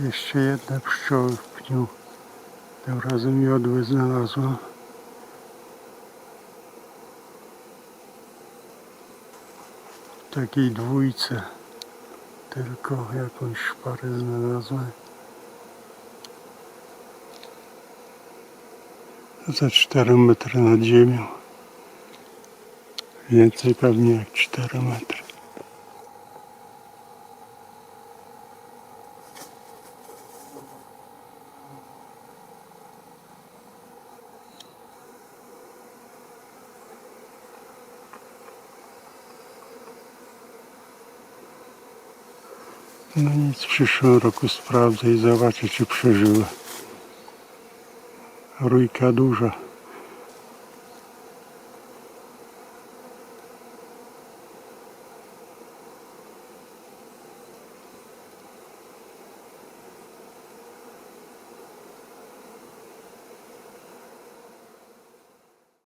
Jeszcze jedne pszczoły w pniu. Tym razem jodły znalazłem. W takiej dwójce. Tylko jakąś parę znalazłem. Za 4 metry nad ziemią. Więcej pewnie jak 4 metry. No nic, w przyszłym roku sprawdzę i zobaczę, czy przeżyły. Rójka duża.